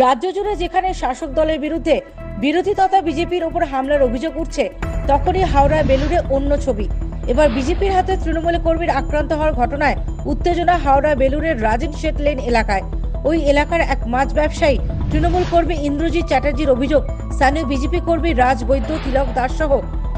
রাজ্য জুড়ে যেখানে শাসক দলের বিরুদ্ধে বিরোধী তথা বিজেপির ওপর হামলার অভিযোগ উঠছে, তখনই হাওড়ায় বেলুড়ে অন্য ছবি। এবার বিজেপির হাতে তৃণমূল কর্মীর আক্রান্ত হওয়ার ঘটনায় উত্তেজনা হাওড়া বেলুড়ের রাজেন শেট লেন এলাকায়। ওই এলাকার এক মাছ ব্যবসায়ী তৃণমূল কর্মী ইন্দ্রজিৎ চ্যাটার্জির অভিযোগ, স্থানীয় বিজেপি কর্মী রাজ বৈদ্য, তিলক দাস সহ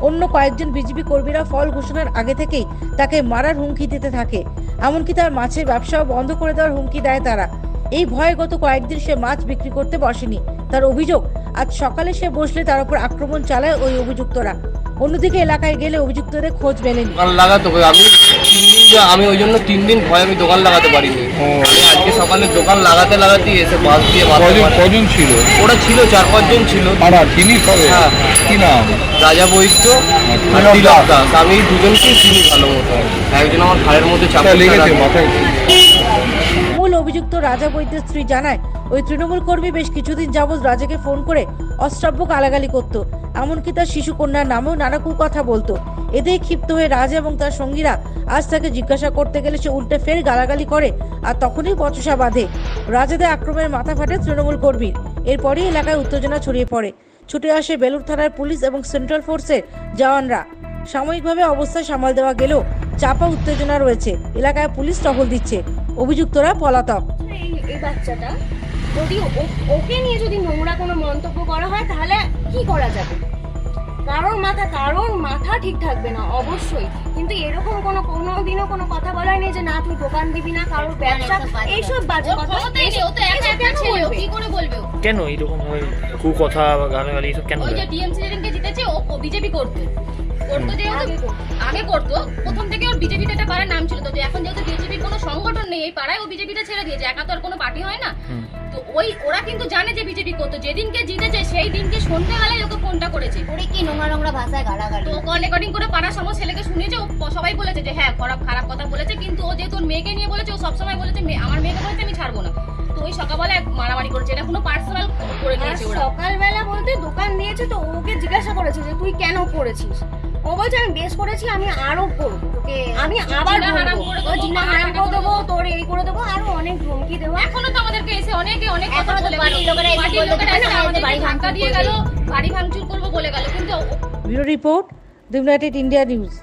অন্য কয়েকজন বিজেপি কর্মীরা ফল ঘোষণার আগে থেকেই তাকে মারার হুমকি দিতে থাকে। এমনকি তার মাছের ব্যবসাও বন্ধ করে দেওয়ার হুমকি দেয় তারা। এই ভয়ে গত কয়েকদিন সে মাছ বিক্রি করতে বসেনি। তার অভিযোগ আজ সকালে সে বসলে তার উপর আক্রমণ চালায় ওই অভিযুক্তরা। অন্যদিকে এলাকায় গেলে অভিযুক্তদের খোঁজ মেলেনি। দোকান লাগাতে হবে। আমি তিন দিন যা- আমি ওই জন্য তিন দিন ভয় আমি দোকান লাগাতে পারিনি। আমি আজকে সকালে দোকান লাগাতে লাগাতে এসে বাস দিয়ে কজন। কজন ছিল? ওরা ছিল চার পাঁচজন ছিল। পাড়া চিনি সবে? হ্যাঁ। কি নাম? রাজা বৈদ্য আর তিলক তিলক দাস। দাস আমি এই দুজনকেই চিনি ভালো মতো। একজন আমার ঘাড়ের মধ্যে চাপ লেগেছে মাথায়? অভিযুক্ত রাজা বৈদ্যের স্ত্রী জানায়, ওই তৃণমূল কর্মী বেশ কিছুদিন যাবৎ রাজাকে ফোন করে অশ্রাব্য গালাগালি করত। এমনকি তার শিশু কন্যার নামেও নানা কথা বলতো। এতেই ক্ষিপ্ত হয়ে রাজা এবং তার সঙ্গীরা আজ তাকে জিজ্ঞাসা করতে গেলে সে উল্টে ফের গালাগালি করে আর তখনই বচসা বাঁধে। রাজাদের আক্রমণের মাথা ফাটে তৃণমূল কর্মীর। এরপরই এলাকায় উত্তেজনা ছড়িয়ে পড়ে। ছুটে আসে বেলুর থানার পুলিশ এবং সেন্ট্রাল ফোর্সের জওয়ানরা। সাময়িকভাবে অবস্থা সামাল দেওয়া গেলেও চাপা উত্তেজনা রয়েছে। এলাকায় পুলিশ টহল দিচ্ছে। অভিযুক্তরা পলাতক। এই বাচ্চাটা। যদি ওকে নিয়ে যদি নোংরা কোনো মন্তব্য করা হয় তাহলে কি করা যাবে? কারোর মাথা কারোর মাথা ঠিক থাকবে না অবশ্যই। কিন্তু এরকম কোনো কোনো দিনও কোনো কথা বলাই নেই যে না তুই দোকান দিবি না কারোর ব্যবসা এইসব বাজে কথা? কি করে বলবে? কেন এইরকম ভাবে কুকথা বা গালাগালি এসব কেন ওই যে দেয়? টিএমসি যেদিনকে জিতেছে ও বিজেপি করতো। করতো করতো। আগে করতো প্রথম এই পাড়ায় ও বিজেপিটা ছেড়ে দিয়েছে একা তো আর কোনো পার্টি হয় না। তো ওই ওরা কিন্তু জানে যে বিজেপি করতো যেদিনকে জিতেছে সেই দিনকে সন্ধ্যেবেলায় ওকে ফোনটা করেছে। ওরে কি নোংরা নোংরা ভাষায় গালাগালি। তো কল রেকর্ডিং করে পাড়ার সমস্ত ছেলেকে শুনিয়েছে ও সবাই বলেছে যে হ্যাঁ খারাপ খারাপ কথা বলেছে কিন্তু ও যেহেতু ওর মেয়েকে নিয়ে বলেছে ও সবসময় বলেছে মেয়ে- আমার মেয়েকে বলেছে আমি ছাড়বো না। তো ওই সকালবেলা এক মারামারি করেছে এটা কোনো পার্সোনাল করে নিয়েছে ওরা। সকালবেলা বলতে দোকান দিয়েছে তো ওকে জিজ্ঞাসা করেছে যে তুই কেন করেছিস? ও বলছে আমি বেশ করেছি আমি আরও করব। আমি আবার বলব করে ও দেবো, জিনা হারাম করে দেবো। তোর এই করে দেবো আরও অনেক ধমকি দেবো এখনও তো আমাদেরকে এসে অনেকে অনেক কথা বলে বাড়ির লোকেরা এসে বাড়ির বলতে না, আমাদের বাড়ি ভাঙচুর দিয়ে। গেল বাড়ি ভাঙচুর করব বলে গেল কিন্তু bureau report the United India news